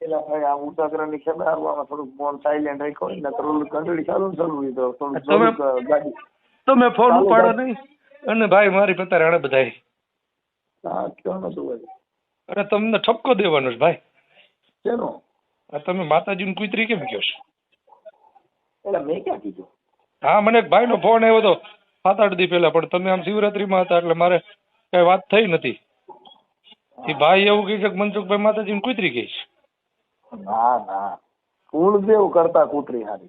પેલા ભાઈ આ ઉતાગરાની ખેડા હારવામાં થોડુંક ફોન સાયલેન્ટ રાખ્યો ને તો ઓલું ઘંટડી ચાલુ ને ચાલુ તો થોડુંક તમે- ગાડી. તમે ફોન ઉપાડો ભાઈ. નહીં. અને ભાઈ મારી પતા રાણે બધાય. હા કયો નતું ભાઈ અરે તમને ઠપકો દેવાનો છે ભાઈ. શેનો? આ તમે માતાજીની કુતરી કેમ કહો છો? એટલે મેં ક્યાં કીધું? હા મને એક ભાઈનો ફોન આવ્યો હતો સાત આઠ દી પહેલા પણ તમે આમ શિવરાત્રીમાં હતા એટલે મારે કઈ વાત થઈ નથી. એ ભાઈ એવું કહે છે કે મનસુખભાઈ માતાજીની કુતરી કહે છે. ના ના. કુળદેવ કરતા કૂતરી હારી.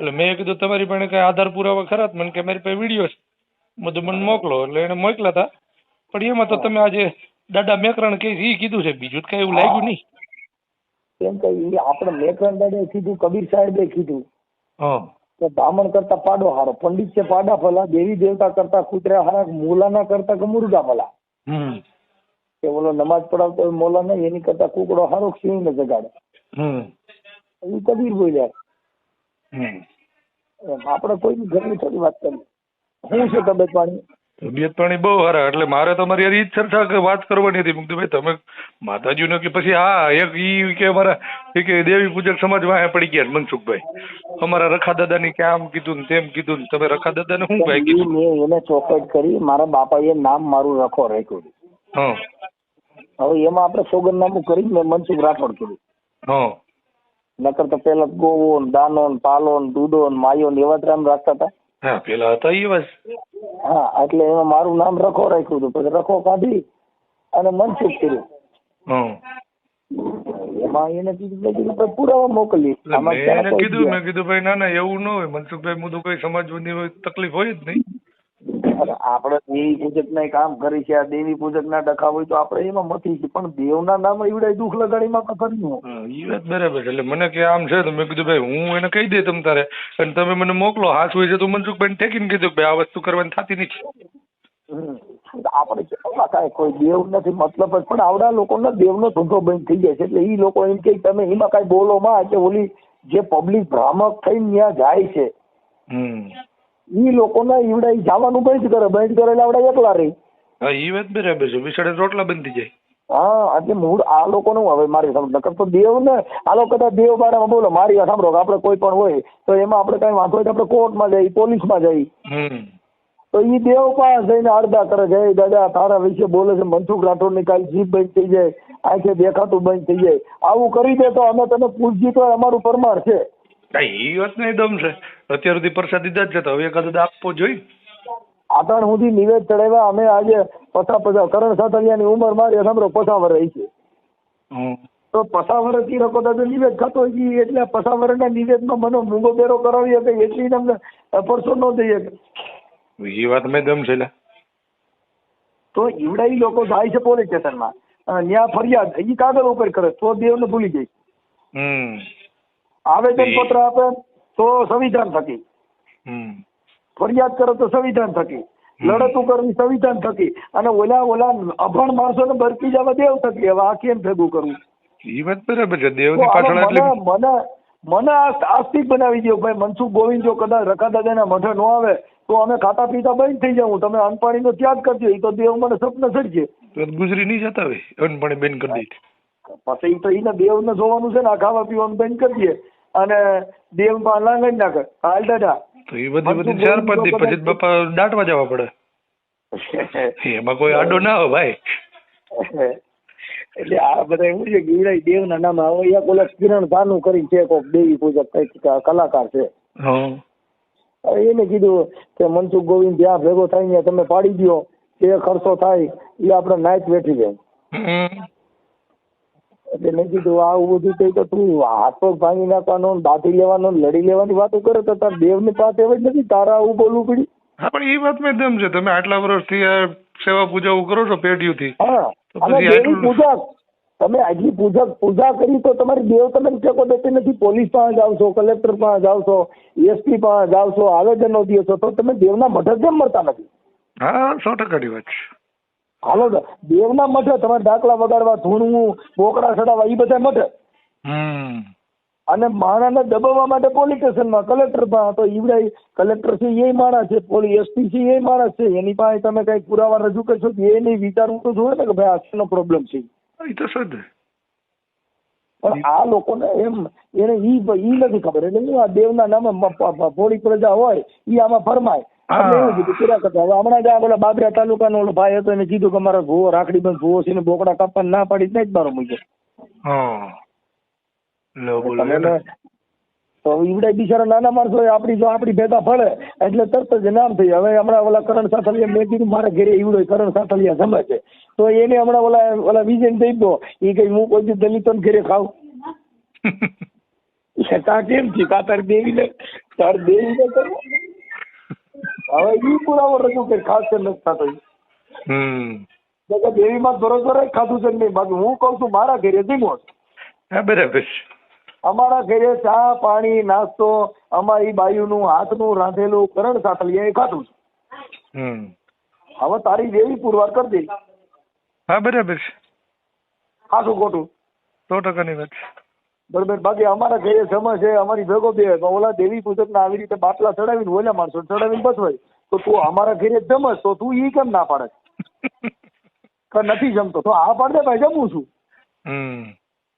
એટલે મેં કીધું તમારી પાસે કઈ આધાર પુરાવા ખરા મને કે મારી પાસે વીડિયો છે. બધું મને મોકલો. એટલે એને મોકલા હતા પણ એમાં તો તમે આજે દાદા મેકરણ કે એ કીધું છે બીજું કઈ એવું લાગ્યું નહીં. કેમ કે ઈ આપણે મેકરણ દાડે કીધું કબીર સાહેબે કીધું. હા. કે બ્રાહ્મણ કરતા પાડો હારો પંડિત છે પાડા ભલા દેવી દેવતા કરતા કૂતરા હારા મૂલાના કરતા કે મુર્ગા ભલા. હમ. કે ઓલો નમાજ પડાવતો મોલા નહીં એની કરતા કુકડો હારો સિંહ ને જગાડે એ કબીર બોલ્યા. આપણે કોઈની ઘરની થોડી વાત કરી શું છે તબિયત પાણી? તબિયત પાણી બહુ સારા એટલે મારે તમારી યાર ઈ ચર્ચા કે વાત કરવાની હતી. મુક્તિ ભાઈ તમે માતાજીનો કે પછી હા એક ઈ કે અમારા કે દેવી પૂજક સમાજ વાહે પડી ગયા મનસુખભાઈ. અમારા રખા દાદાની કે આમ કીધું ને તેમ કીધું ને તમે રખા દાદાને શું ભાઈ કીધું? મેં એને ચોકટ કરી મારા બાપાએ નામ મારું રખો રાખ્યું હવે એમાં આપણે સોગંદનામું કરી મેં મનસુખ રાઠોડ કીધું. નકર તો પેલા ગોવો ને દાનો ને પાલો ને દૂધો ને માયો ને એવા જ નામ રાખતા હતા. હા પેલા હતા એ બસ. હા એટલે એમાં મારું નામ રખો રાખ્યું હતું. પછી રખો કાઢી અને મનસુખ કર્યું. એમાં એને કીધું મેં કીધું પુરાવા મોકલી મેં કીધું મેં કીધું ભાઈ ના ના એવું ન હોય. મનસુખભાઈ મુદું કઈ સમાજની હોય તકલીફ હોય જ નહીં. આપણે દેવી પૂજક ના કામ કરી છે આ દેવી પૂજક ના ડખા હોય તો આપણે એમાં મથી છે પણ દેવના નામ એવડે દુઃખ લગાડી માં કર્યું એ વાત બરાબર એટલે મને કે આમ છે તો મેં કીધું ભાઈ હું એને કહી દે તમ તારે. અને તમે મને મોકલો હાથ હોય છે તો મનસુખભાઈ ઠેકીને કીધું ભાઈ આ વસ્તુ કરવાની થતી નથી. આપણે એમાં કાંઈ કોઈ દેવ નથી મતલબ જ. પણ આવડા લોકોના દેવનો ધંધો બંધ થઈ જાય છે. એટલે એ લોકો એમ કે તમે એમાં કાંઈ બોલો માં કે ઓલી જે પબ્લિક ભ્રામક થઈને ત્યાં જાય છે. હમ. ઈ લોકોના ઈવડા ઈ જવાનું બંધ કરે બંધ કરે એટલે આવડા એકલા રહી હા ઈ વાત બરાબર છે. વિશાળે રોટલા બંધી જાય. હા એટલે મૂળ આ લોકોનું હવે મારી નકર તો દેવ ને આ લોકો કદાચ દેવ બારામાં બોલો મારી સાંભળો કે આપણે કોઈ પણ હોય તો એમાં આપણે કઈ વાંધો હોય તો આપણે કોર્ટમાં જઈ પોલીસમાં જઈ. તો ઈ દેવ પાસે જઈને અડધા કરે છે દાદા તારા વિશે બોલે છે મનસુખ રાઠોડની કાલ જીભ બંધ થઈ જાય આંખે દેખાતું બંધ થઈ જાય. આવું કરી દે તો અમે તને પૂછજી તો અમારું પરમાર છે. હા ઈ વાત દમ છે. અત્યાર સુધી પ્રસાદ દીધા જ છે તો હવે એકાદ આપવો જોઈએ. આતણ સુધી નિવેદ ચડાવ્યા અમે આજે પચાસ પચાસ કરણ સાતલિયાની ઉંમર મારી સાંભળો પચાસ રહી છે. તો પચાસ રકો દાદા નિવેદ ખાતો હોય એટલે નિવેદમાં મને મૂંગો બેરો કરાવી શકે એટલી તમને પરસો ન દઈએ બીજી વાત મેં દમ છે તો ઈવડા ઈ લોકો જાય છે પોલીસ સ્ટેશનમાં. ત્યાં ફરિયાદ ઈ કાગળ ઉપર કરે તો દેવને ભૂલી જાય. હમ. આવેદન પત્ર આપે તો સંવિધાન થકી. ફરિયાદ કરે તો સંવિધાન થકી. લડતું કરવી સંવિધાન થકી. અને ઓલા ઓલા અભણ માણસોને બરકી જવા દેવ થકી. હવે આ કેમ ભેગું કરવું? ઈ વાત બરાબર છે. દેવની પાછળ આમાં મને આસ્તિક બનાવી દો ભાઈ મનસુખ ગોવિંદ જો કદાચ રખા દાદાના મઠે ન આવે તો અમે ખાતા પીતા બંધ થઈ જાઉં. તમે અનપાણીનો ત્યાગ કરજો. એ તો દેવ મને સ્વપ્ન સડજે તો ગુજરી નહીં જતા હોય? અનપાણી બેન કરી દે. પછી તો એને દેવને જોવાનું છે ને આ ખાવા પીવાનું બંધ કરી દે. અને દેવમાં લાંગણ નાખે હાલ દાદા. તો એ બધી બધી ચાર પાંચ દી પછી બાપા દાટવા જવા પડે. એમાં કોઈ આડો ના હોય ભાઈ. એટલે આ બધા એવું છે ગીવડાઈ દેવ ના નામ આવે. એક ઓલા કિરણ ભાનુ કરી છે કોક દેવી પૂજક કંઈક કલાકાર છે. એને કીધું કે મનસુખ ગોવિંદ જ્યાં ભેગો થાય ત્યાં તમે પાડી દ્યો. જે ખર્ચો થાય એ આપણે નાઈટ બેઠી જાય. એટલે મેં કીધું આવું બધું થઈ તો તું હાથ પગ ભાંગી નાખવાનો ને બાંધી લેવાનો લડી લેવાની વાતો કરે તો તાર દેવની પાસે એવી જ નથી તારા આવું બોલવું પડ્યું. હા પણ એ વાત મેં દમ છે તમે આટલા વર્ષથી આ સેવા પૂજા કરો છો દેવી આટલું- પૂજા તમે આટલી પૂજા પૂજા કરી તો તમારી દેવ તમે ટેકો દેતી નથી પોલીસ પાસે જાવ છો કલેક્ટર પાસે જાવ છો એસપી પાસે જાવ છો આવેદનો દો છો તો તમે દેવના મઠ કેમ મળતા નથી? હા સો ટકાની વાત છે. હાલો દેવના મઠે તમારે દાખલા વગાડવા ધૂણવું બોકડા ચડાવવા એ બધા મઠે અને માણસને દબાવવા માટે પોલીસ સ્ટેશનમાં કલેક્ટર પાસે તો ઈવડાય કલેક્ટર છે એ માણસ છે પોલીસ એસપી છે એ માણસ છે એની પાસે તમે કઈ પુરાવા રજૂ કરશો એ નહીં વિચારવું તો જોઈએ ને કે ભાઈ આશનો પ્રોબ્લેમ છે. એ પણ આ લોકોને એમ એને ઈ ઈ નથી ખબર એટલે આ દેવના નામે મ- પ- પ- ભોળી પ્રજા હોય ઈ આમાં ફરમાય. હા. એવું કીધું કર્યા કરતા હવે હમણાં જ આ પેલા બાબરા તાલુકાનો ઓલો ભાઈ હતો એને કીધું કે મારા ભૂવો રાખડી બંધ ભૂવો છે બોકડા કાપવા ના પાડી જ મારો મૂક્યો. તો ઈવડે બિચારા નાના માણસો આપણી જો આપણી ભેગા ફળે એટલે તરત જ નામ થઈ હવે હમણાં ઓલા કરણ સાથલિયા મેં કીધું મારા ઘરે ઈવડો કરણ સાથલિયા જમે છે. તો એને હમણાં ઓલા ઓલા વિજય દઈ દો. એ કઈ હું કોઈ દી દલિતો ઘરે એ તા કેમ છે? તા તાર દેવીને તાર દેવીને કરવો? હવે ઈ પુરાવો રજૂ કરી ખાસ કરી નથી થતો હમ. દેવીમાં ભરોસો ખાધું છે નહીં. બાકી હું કહું છું મારા ઘરે હા બરાબર અમારા ઘરે ચા પાણી નાસ્તો અમારી બાયુનું હાથનું રાંધેલું કરણ સાતલિયા એ ખાધું છે. હમ. હવે તારી દેવી પુરવાર કરી દે. હા બરાબર છે. ખાધું ખોટું. સો ટકાની વાત બરોબર બાકી અમારા ઘરે સમય છે અમારી ભેગો બે પણ ઓલા દેવી પૂજક આવી રીતે બાટલા ચડાવીને ઓલા માણસો ચડાવીને બસવાય તો તું અમારા ઘરે જમસ તો તું ઈ કેમ ના પાડે? કે નથી જમતો? તો આ પાડે ભાઈ જમું છું.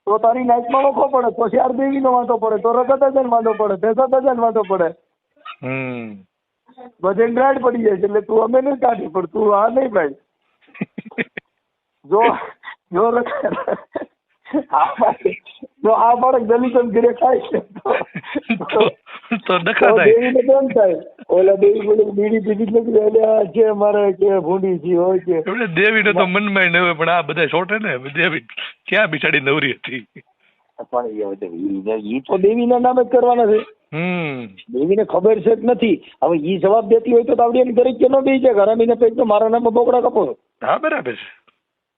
તો તારી નાઈટમાં નોખો પડે તો શ્યાર દેવીનો વાંધો પડે તો રગત હજાર વાંધો પડે ભેસા હજાર વાંધો પડે. હમ. બધે ડ્રાઈડ પડી જાય છે એટલે તું અમે નહીં કાઢી પણ તું આ નહીં ભાઈ. જો જો રગત- જો આ બાળક દલિતન ઘરે ખાય છે. તો- તો તો તો ડખા થાય દેવીને કેમ થાય ઓલા દેવી બોલે બીડી પીધી એટલે આ છે મારે કે ભૂંડી છે હોય છે એટલે દેવીને તો મનમાં ન હોય પણ આ બધા છોટે ને દેવી ક્યાં બિચારી નવરી હતી? પણ એ તો દેવીના નામે જ કરવાના છે. દેવીને ખબર છે જ નથી. હવે ઈ જવાબ દેતી હોય તો આવડી એની તરીકે કે ન દઈ છે ઘરામીને પેક તો મારા નામે બોકડા કપો. હા બરાબર છે.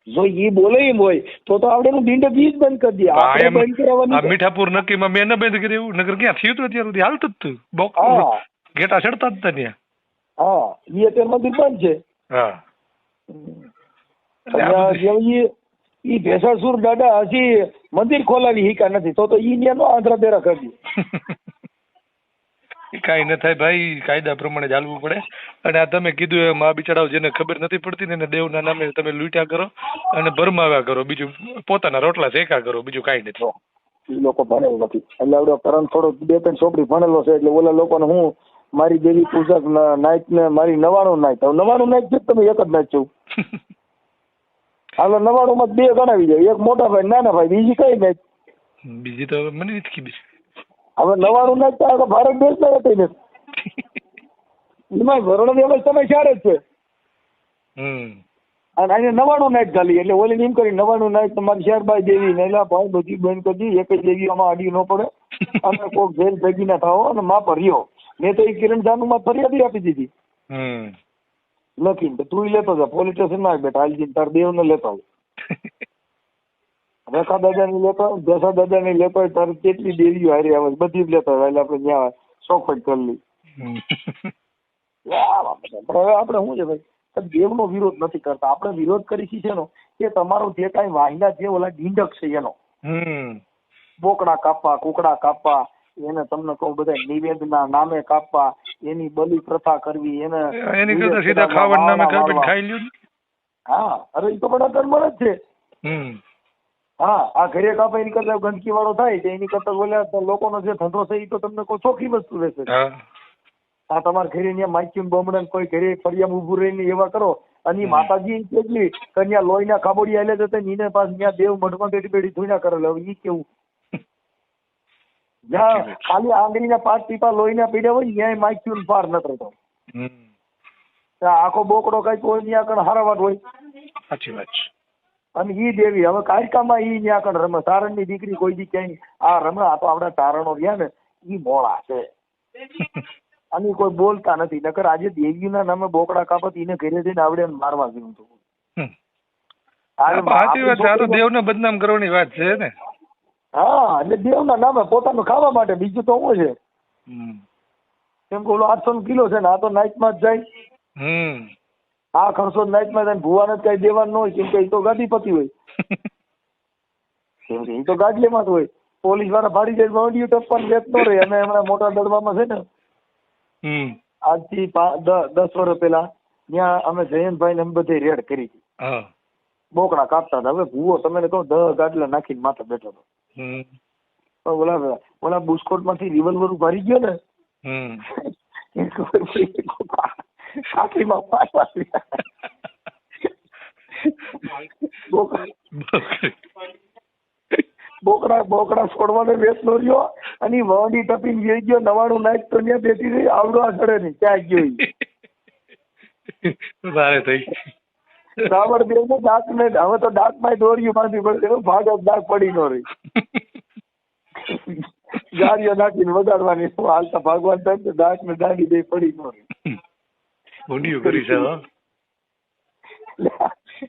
જો ઈ બોલે એમ હોય તો તો આપણે એનું ડીંડ બીજ બંધ કરી દઈએ આપણે બંધ કરાવવાની આ મીઠાપુર નક્કીમાં મેં ન બંધ કર્યું એવું નગર ક્યાં થયું હતું અત્યાર સુધી? હાલતું જ હતું બોક ગેટા ચડતા જ હતા ત્યાં. હા. ઈ અત્યારે મંદિર બંધ છે. હા. ઈ ભેસાસુર દાદા હજી મંદિર ખોલાવી હિકા નથી. તો તો ઈ ન્યા નો આંધ્રા બેરા કરી. એ કાંઈ ન થાય ભાઈ કાયદા પ્રમાણે ચાલવું પડે. અને આ તમે કીધું એમ આ બિચારાઓ જેને ખબર નથી પડતી ને એને દેવના નામે તમે લૂંટ્યા કરો અને ભરમાવ્યા કરો. બીજું પોતાના રોટલા શેકા કરો બીજું કાંઈ નથી. લોકો ભણેલ નથી. એટલે આવડો કરણ થોડો બે ત્રણ ચોપડી ભણેલો છે એટલે ઓલા લોકોને હું મારી દેવી પૂજક નાઈટ ને મારી નવાણું નાઈટ. નવાણું નાઈટ છે તમે એક જ નાઈટ છો. હાલો નવાણું માં બે ગણાવી જાય એક મોટા ભાઈ નાના ભાઈ બીજી કઈ નાઈટ? બીજી તો મને નથી ખબર. હવે નવાણું તો આખા ભારત દેશમાં હતી ને. એમાં ભરણ વ્યવસ્થા તમે ચારે જ છે. અને અહીંયા નવાણું નાઈટ ચાલી એટલે ઓલી એમ કરી નવાણું નાઈટ તમારી શેરબાઈ દેવી ને ભાઈ બધી બેન કદી એક જ દેવી આમાં અડી ન પડે. અને કોક જેલ ભેગી ના થાવો અને માં પર રહ્યો મેં તો એ કિરણ જાનુ માં ફરિયાદી આપી દીધી. હમ. લખીને તું લેતો જા પોલીસ સ્ટેશનમાં બેઠા હાલજી તાર દેવ ને લેતો આવ. રેખા દાદા ની લેતો આવ દશા દાદા ની લેતો તારે કેટલી દેવીઓ હારી આવે બધી જ લેતો એટલે આપણે ત્યાં ચોખવટ કરી હવે આપણે શું છે ભાઈ? દેવનો વિરોધ નથી કરતા. આપણે વિરોધ કરી છે શેનો કે તમારો જે કાંઈ વાહિના જે ઓલા ડીંડક છે એનો. બોકડા કાપવા કુકડા કાપવા એને તમને કહું બધા નિવેદના નામે કાપવા એની બલિ પ્રથા કરવી એને એની કરતા સીધા ખાવડ નામે ખાઈ લ્યું હા અરે એ તો બધા કર્મ જ છે. હા આ ઘરે કાપે એની કરતા ગંદકી વાળો થાય તો એની કરતા બોલ્યા તો લોકોનો જે ધંધો છે એ તો તમને કોઈ ચોખ્ખી વસ્તુ રહેશે આ તમારા ઘરે ત્યાં માઇક્યુન બમણે કોઈ ઘરે ફરિયામ ઉભું રહીને એવા કરો. અને માતાજી કેટલી કન્યા લોહીના કાબોડી આલે જતા નીને પાસ ત્યાં દેવ મઢમાં બેઠી બેઠી ધૂણા કરેલો હવે ઈ કેવું? જ્યાં ખાલી આંગળીના પાંચ ટીપા લોહીના પીડ્યા હોય ત્યાં માઇક્યુન પાર ન થતો આખો બોકડો કંઈક હોય ત્યાં આગળ હારાવાટ હોય. સાચી વાત છે. અને ઈ દેવી હવે કાયકામાં ઈ ત્યાં આગળ રમે? તારણની દીકરી કોઈ દી ક્યાંય આ રમે? આ તો આપણા તારણો રહ્યા ને ઈ મોળા છે. અને કોઈ બોલતા નથી. નકર આજે દેવીના નામે બોકડા કાપત એને ઘરે જઈને આવડે મારવા જેવું હતું દેવને બદનામ કરવાની વાત છે ને. હા એટલે દેવના નામે પોતાનું ખાવા માટે બીજું તો શું છે. કેમ કે ઓલો આઠસો નો કિલો છે ને આ તો નાઇટમાં જ જાય. હમ. આ ખર્ચો નાઇટમાં જાય ને ભુવાને જ કઈ દેવાનું હોય કેમ કે એ તો ગાદીપતિ હોય. કેમ કે એ તો ગાડલીમાં જ હોય. પોલીસવાળા ભાડી જાય વડીયું ટપ્પન લેત ન રહે. અને એમણે મોટા દડવામાં છે ને. હમ. આજથી દસ વર્ષ પહેલા ત્યાં અમે જયંતભાઈ ને બધે રેડ કરી હતી. હા. બોકડા કાપતા હતા. હવે ભૂવો તમે કહો દહ ગાડલા નાખીને માથે બેઠો હતો. પણ ઓલા ઓલા બુસ્કોટમાંથી રિવોલ્વર ઉભારી ગયો ને. પાંચ વાગ્યા. બોકડા બોકડા છોડવાનો વેસ નો રહ્યો અને ઈ વહંડી ટપીને જઈ ગયો નવાણું નાખ તો ત્યાં બેઠી રહી આવડો આ ચડે નહીં ક્યાં ગયો ભારે થઈ રાવણ બે ને દાંત ને હવે તો દાંતમાં દોર્યું માંથી પડે ભાગ જ દાંત પડી નો રહી. ગાડીઓ નાખીને વગાડવાની હાલતા ભાગવાન થાય દાંત ને દાંડી દે પડી નો રહી. ઊંડિયું કરી છે.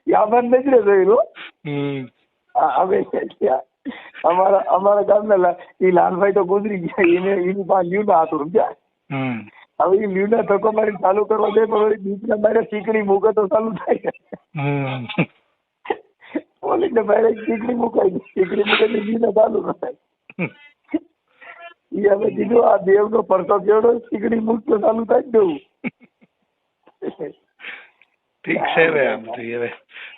યામન નજરે જોયેલો હવે અમારા અમારા ગામના એ લાલભાઈ તો ગુજરી ગયા એને એની પાસે લ્યુના હતું સમજ્યા? હવે એ ઈ લ્યુના ધક્કો મારી ચાલુ કરવા દે પણ બીજના મારે ચીકણી મૂકે તો ચાલુ થાય. હમ. ને મારે ચીકણી મુકાઈ ચીકણી મૂકે તો લ્યુના ચાલુ થાય. એ હવે કીધું આ દેવ નો પરસો કેવડો ચીકણી મૂકતો ચાલુ થાય જ દેવું. ઠીક છે હવે આમ તો હવે.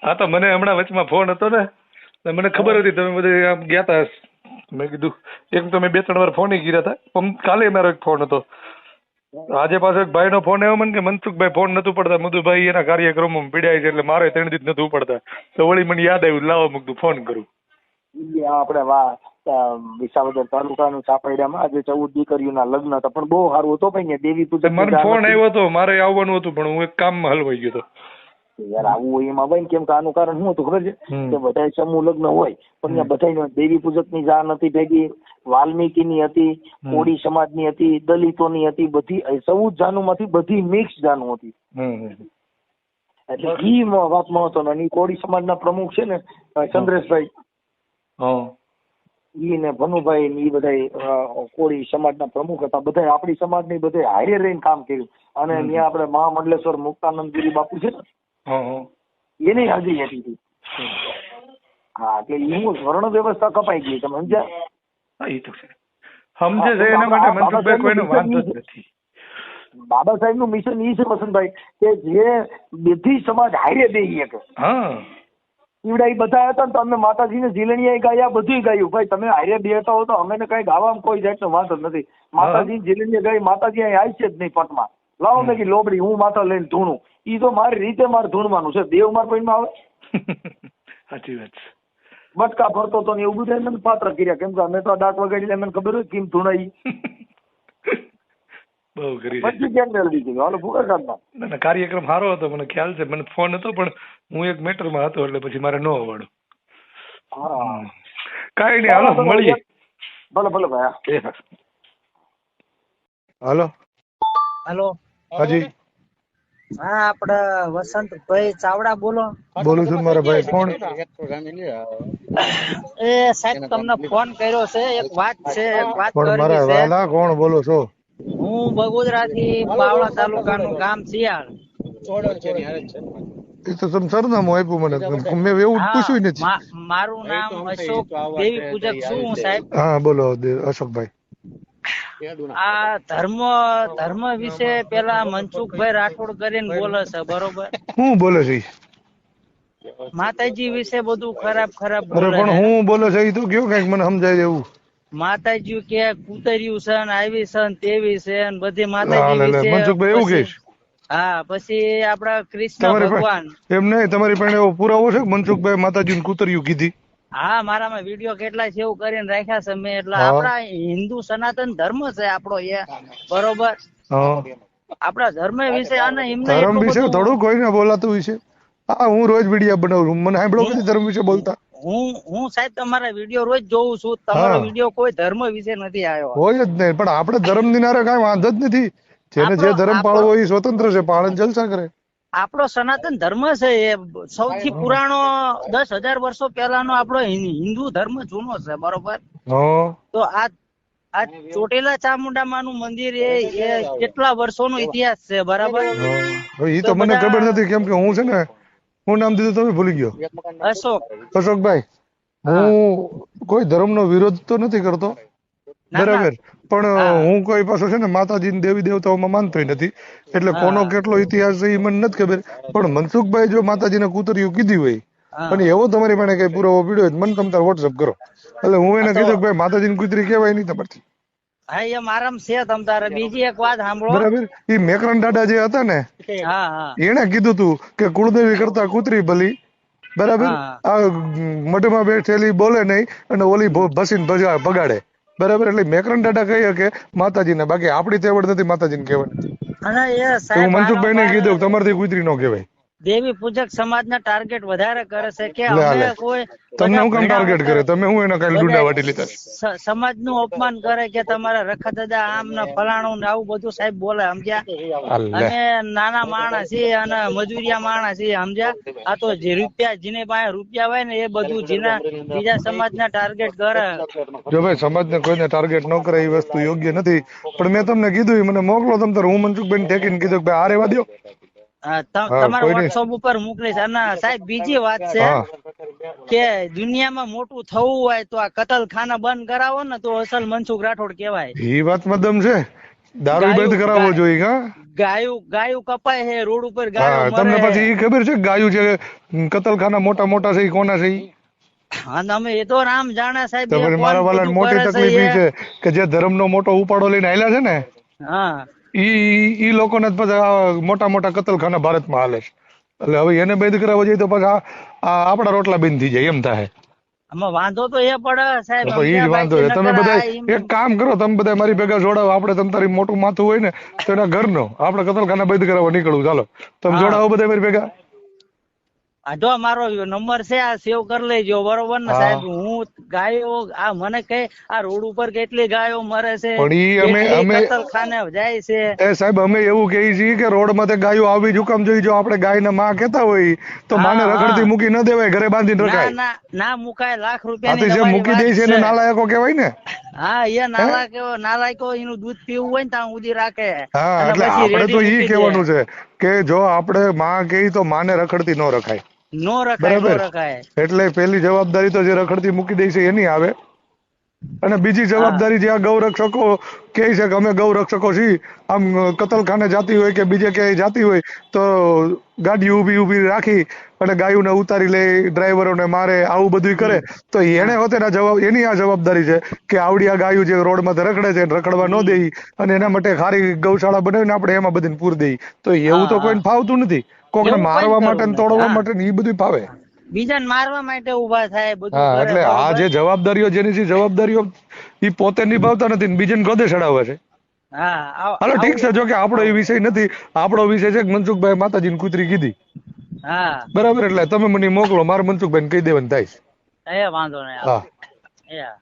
હા તો મને હમણાં વચમાં ફોન હતો ને મને ખબર હતી તમે બધે આમ ગયા તા મેં કીધું એક તો મેં બે ત્રણ વાર ફોન કર્યા હતા પણ કાલે મારો એક ફોન હતો. આજે પાછો એક ભાઈનો ફોન આવ્યો મને કે મનસુખભાઈ ફોન નતું પડતા મધુભાઈ એના કાર્યક્રમમાં પીડાય છે એટલે મારે ત્રણ દિવસ નતું પડતા. તો વળી મને યાદ આવ્યું લાવો મૂકતું ફોન કરું. આપણે વા અ, વિસાવદર તાલુકાનું ચાપડિયામાં આજે ચૌદ દીકરીઓના લગ્ન હતા. પણ બહુ સારું હતું ભાઈ દેવી પૂજન મને ફોન આવ્યો હતો મારે આવવાનું હતું પણ હું એક કામમાં હલવાઈ ગયો હતો યાર આવું હોય એમાં ભાઈ કેમ કે આનું કારણ શું હતું ખબર છે? કે બધા સમૂહ લગ્ન હોય પણ ત્યાં બધા દેવી પૂજકની જાણ હતી ભેગી વાલ્મીકી ની હતી. કોળી સમાજની હતી દલિતો ની હતી બધી ચૌદ જાનુમાંથી બધી મિક્સ જાનું હતી. એટલે ઈ વાત મહત્વનો કોળી સમાજના પ્રમુખ છે ને ચંદ્રેશભાઈ. ઈ ને ભનુભાઈ ને ઈ બધા કોળી સમાજના પ્રમુખ હતા. બધા આપણી સમાજની બધા હારે રહીને કામ કર્યું. અને. ત્યાં આપણે મહામંડલેશ્વર મુક્તાનંદગીરી બાપુ છે ને? એની હાજરી હતી હતી હા એટલે ઈ વર્ણ વ્યવસ્થા કપાઈ ગઈ. તમે સમજ્યા? એ તો છે. સમજે છે એના માટે મનસુખભાઈ કોઈનો વાંધો જ નથી. બાબા સાહેબનું મિશન ઈ છે વસંતભાઈ કે જે બધી સમાજ હારે બે એક હા. ઈવડા ઈ બધા હતા ને તો અમે માતાજીને ઝીલણીયા ગાયા બધું ગાયું. ભાઈ તમે હારે બેઠા હો તો અમે કઈ ગાવામાં કોઈ જાતનો વાંધો નથી. માતાજી ઝીલણીયા ગાઈ માતાજી અહીં આવી છે જ નહીં પટમાં. લાવો મેં કીધું લોબડી હું માતા લઈને ધૂણું. ઈ તો મારી રીતે મારે ધૂણવાનું છે. દેવ માર પૈણમાં આવે? સાચી વાત બટકા ફરતો તો ને એવું બધું પાત્ર કર્યા. કેમ કે અમે તો દાંત વગાડી એટલે મને ખબર હોય કેમ ધૂણાઈ. બહુ કરી પછી કેમ મેળવી દીધું? હાલો ફુગર કાઢના ના ના કાર્યક્રમ સારો હતો મને ખ્યાલ છે મને ફોન હતો પણ હું એક મેટરમાં હતો એટલે પછી મારે ન અવાડું હા. કાંઈ નહીં હાલો મળીએ. ભલે ભલે ભાઈ હાલો. હાલો. હાજી. હા આપડે વસંતભાઈ ચાવડા બોલો. બોલું છું મારા ભાઈ કોણ? એ સાહેબ તમને ફોન કર્યો છે એક વાત છે એક વાત પણ મારા કરવી છે. વાલા કોણ બોલો છો? હું બગોદરા થી બાવળા તાલુકાનું ગામ શિયાળ. એ તો તમે સરનામું આપ્યું મને. મેં એવું પૂછ્યું નથી. મારું નામ અશોક દેવી પૂજક છું હું સાહેબ? હા બોલો દે- અશોકભાઈ. આ ધર્મ ધર્મ વિશે પેલા મનસુખભાઈ રાઠોડ કરીને બોલે છે બરોબર? હું બોલે છે માતાજી વિશે બધું ખરાબ ખરાબ બોલે પણ હું બોલે છે એ તો કયો કંઈક મને સમજાય એવું. માતાજી કે કુતર્યું છે ને આવી છે ને તેવી છે ને બધી માતાજી મનસુખભાઈ એવું કહીશ. હા પછી આપડા કૃષ્ણ ભગવાન. એમને તમારી પાસે એવો પુરાવો છે મનસુખભાઈ માતાજી કુતર્યું કીધી? હા મારામાં વીડિયો કેટલા છે એવું કરીને રાખ્યા છે મેં. એટલે. આપડા હિન્દુ સનાતન ધર્મ છે આપણો એ. બરોબર? આપડા ધર્મ વિશે અને એમને ધર્મ વિશે થોડું કોઈને બોલાતું વિશે હા હું રોજ વીડિયો બનાવું છું. મને સાંભળો ધર્મ વિશે બોલતા? હું હું સાહેબ તમારા વીડિયો રોજ જોઉં છું. તમારો વીડિયો કોઈ ધર્મ વિશે નથી આવ્યો. હોય જ નહીં પણ આપણે ધર્મ દિનારે કઈ વાંધો જ નથી. જેને જે ધર્મ પાળવો એ સ્વતંત્ર છે પાળન જલસા કરે. આપણો સનાતન ધર્મ છે એ સૌથી પુરાણો દસ હજાર વર્ષો પહેલાનો આપણો હિન્દુ ધર્મ જૂનો છે બરોબર? તો આ આ ચોટીલા ચામુંડા માનું મંદિર એ કેટલા વર્ષોનો ઇતિહાસ છે બરાબર? એ તો મને ખબર નથી કેમ કે હું છે ને હું નામ દીધું તમે ભૂલી ગયો. અશોક. અશોકભાઈ હું. કોઈ ધર્મનો વિરોધ તો નથી કરતો. બરાબર. પણ હું. કોઈ પાછો છે ને માતાજી દેવી દેવતાઓમાં માનતો નથી. એટલે કોનો કેટલો ઇતિહાસ છે એ મને નથી ખબર. પણ મનસુખભાઈ જો માતાજીને કૂતરીઓ કીધી હોય. અને એવો તમારી પાસે કઈ પુરાવો પીડ્યો મને તમે તાર વોટ્સઅપ કરો. એટલે હું એને કીધું કે ભાઈ માતાજીની કૂતરી કહેવાય નહીં તમારથી. હા એમ આરામ છે તમ તારે. બીજી એક વાત સાંભળો. બરાબર. એ મેકરન દાદા જે હતા ને હા હા. એને કીધું તું કે કુળદેવી કરતા કૂતરી ભલી. બરાબર. આ મઢમાં બેઠેલી બોલે નહીં અને ઓલી ભસીને ભગાડે. બરાબર? એટલે મેકરણ દાદા કહી શકે માતાજીને બાકી આપડી તેવડ નથી માતાજીને કહેવાની. અને એ સાહેબ મનસુખભાઈ ને કીધું કે તમારથી કૂતરી નો કહેવાય. દેવી પૂજક સમાજના ટાર્ગેટ વધારે કરે છે કે અમે કોઈ તમને હું કામ ટાર્ગેટ કરે તમે હું એના કાલે ડુંડા વાટી લીધા? સમાજનું અપમાન કરે કે તમારા રખા દાદા આમ ને ફલાણું ને આવું બધું સાહેબ બોલે સમજ્યા? અને નાના માણસ છે અને મજૂરિયા માણસ છે સમજ્યા? આ તો જે રૂપિયા જીને પાસે રૂપિયા હોય ને એ બધું જેના બીજા સમાજના ટાર્ગેટ કરે. જો ભાઈ સમાજને કોઈને ટાર્ગેટ ન કરે એ વસ્તુ યોગ્ય નથી. પણ મેં તમને કીધું મને મોકલો તમ તાર હું મનસુખભાઈ ઠેકીને કીધું કે ભાઈ આ રેવા હા, તમારા વોટ્સઅપ ઉપર મોકલીશ અને સાહેબ બીજી વાત છે કે દુનિયામાં મોટું થવું હોય તો આ કતલખાના બંધ કરાવો ને તો અસલ મનસુખ રાઠોડ કહેવાય. એ વાતમાં દમ છે. દારૂ બંધ કરાવવો જોઈએ હા? ગાયું ગાયું કપાય છે રોડ ઉપર ગાયો તમને પછી ખબર છે ગાયું છે કતલખાના મોટા મોટા છે ઈ કોના છે? હા તમે એ તો રામ જાણે સાહેબ એ મારા વાળાને મોટી તકલીફ છે કે જે ધર્મનો મોટો ઉપાડો લઈને આયલા છે ને? હા. ઈ ઈ લોકોને જ પછી મોટા મોટા કતલખાના ભારતમાં હાલે છે. એટલે હવે એને બંધ કરાવવા જઈએ તો પછી આપણા રોટલા બંધ થઈ જાય એમ થાય. આમાં વાંધો તો એ પડે સાહેબ તો ઈ વાંધો છે. તમે બધા એક કામ કરો તમે બધા મારી ભેગા જોડાવો. આપણે તમ તારી મોટું માથું હોય ને તો એના ઘરનો આપણે કતલખાના બંધ કરાવવા નીકળવું. ચાલો તમે જોડાવો બધા મારી ભેગા. આ જો મારો નંબર છે આ સેવ કરી લેજો બરોબર ને સાહેબ? હું ગાયો આ મને કહે આ રોડ ઉપર કેટલી ગાયો મરે છે? પણ ઈ અમે- અમે- કતલખાને જાય છે? એ સાહેબ અમે એવું કહીએ છીએ કે રોડમાં ગાયો આવી જુકમ જોઈ જો આપણે ગાયને માં કહેતા હોય તો માને. રખડતી મૂકી ન દેવાય ઘરે બાંધીને ના રખાય. ના ના મુકાય લાખ રૂપિયા રૂપિયાની જે મૂકી દે છે એને નાલાયકો કહેવાય ને? હા એ નાલાયકો નાલાયકો એનું દૂધ પીવું હોય ને ત્યાં ઉધી રાખે. હા એટલે આપણે તો ઈ કહેવાનું છે કે જો આપણે માં કહી તો માને રખડતી ન રખાય. નો રખાય નો રખાય. એટલે પેલી જવાબદારી તો જે રખડતી મૂકી દે છે એની આવે. અને બીજી જવાબદારી જે આ ગૌરક્ષકો કહે છે કે અમે ગૌરક્ષકો છીએ આમ કતલખાને જાતી હોય કે બીજે ક્યાંય જાતી હોય તો ગાડી ઊભી ઊભી રાખી અને ગાયોને ઉતારી લે ડ્રાઈવરોને મારે આવું બધું કરે. તો એને હોતે જવાબ એની આ જવાબદારી છે કે આવડી આ ગાયું જે રોડમાં રખડે છે રખડવા ન દેવી અને એના માટે ખારી ગૌશાળા બનાવીને આપણે એમાં બધીને પૂર દઈ તો એવું તો કોઈને ફાવતું નથી. કોકને મારવા માટે ને તોડવા માટે ને એ બધું ફાવે. બીજાને મારવા માટે ઊભા થાય બધું હા એટલે આ જે જવાબદારીઓ જેની છે જવાબદારીઓ ઈ પોતે નિભાવતા નથી ને બીજાને ગોદે ચડાવે છે. હા હાલો ઠીક છે જો કે આપણો એ વિષય નથી. આપણો વિષય છે કે મનસુખભાઈ માતાજીની કૂતરી કીધી. હા. બરાબર એટલે તમે મને મોકલો મારે મનસુખભાઈને કહી દેવાનું થાય એ વાંધો નહીં એ હા.